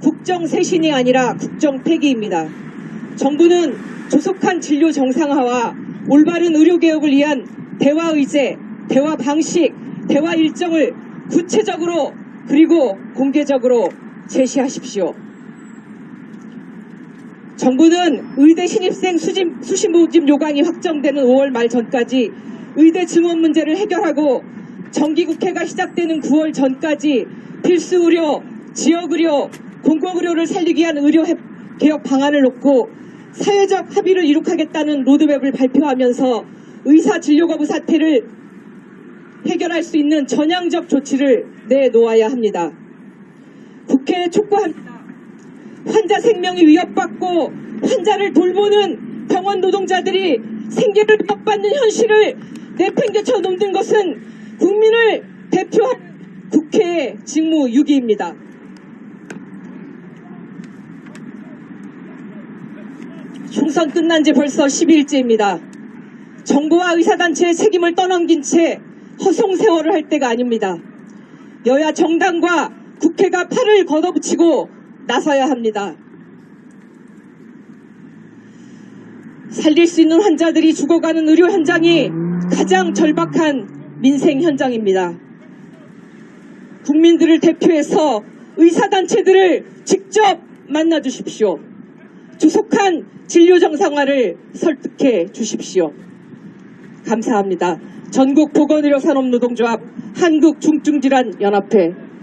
국정 쇄신이 아니라 국정 폐기입니다. 정부는 조속한 진료 정상화와 올바른 의료 개혁을 위한 대화 의제, 대화 방식, 대화 일정을 구체적으로 그리고 공개적으로 제시하십시오. 정부는 의대 신입생 수심, 수시 모집 요강이 확정되는 5월 말 전까지 의대 증원 문제를 해결하고 정기국회가 시작되는 9월 전까지 필수 의료, 지역 의료, 공공 의료를 살리기 위한 의료 해- 개혁 방안을 놓고 사회적 합의를 이룩하겠다는 로드맵을 발표하면서 의사 진료 거부 사태를 해결할 수 있는 전향적 조치를 내놓아야 합니다. 국회에 촉구합니다. 환자 생명이 위협받고 환자를 돌보는 병원 노동자들이 생계를 위협받는 현실을 내팽개쳐 놓는 것은 국민을 대표하는 국회의 직무 유기입니다. 총선 끝난 지 벌써 10일째입니다. 정부와 의사단체의 책임을 떠넘긴 채 허송 세월을 할 때가 아닙니다. 여야 정당과 국회가 팔을 걷어붙이고 나서야 합니다. 살릴 수 있는 환자들이 죽어가는 의료 현장이 가장 절박한 민생 현장입니다. 국민들을 대표해서 의사단체들을 직접 만나 주십시오. 조속한 진료 정상화를 설득해 주십시오. 감사합니다. 전국 보건의료 산업노동조합 한국중증질환연합회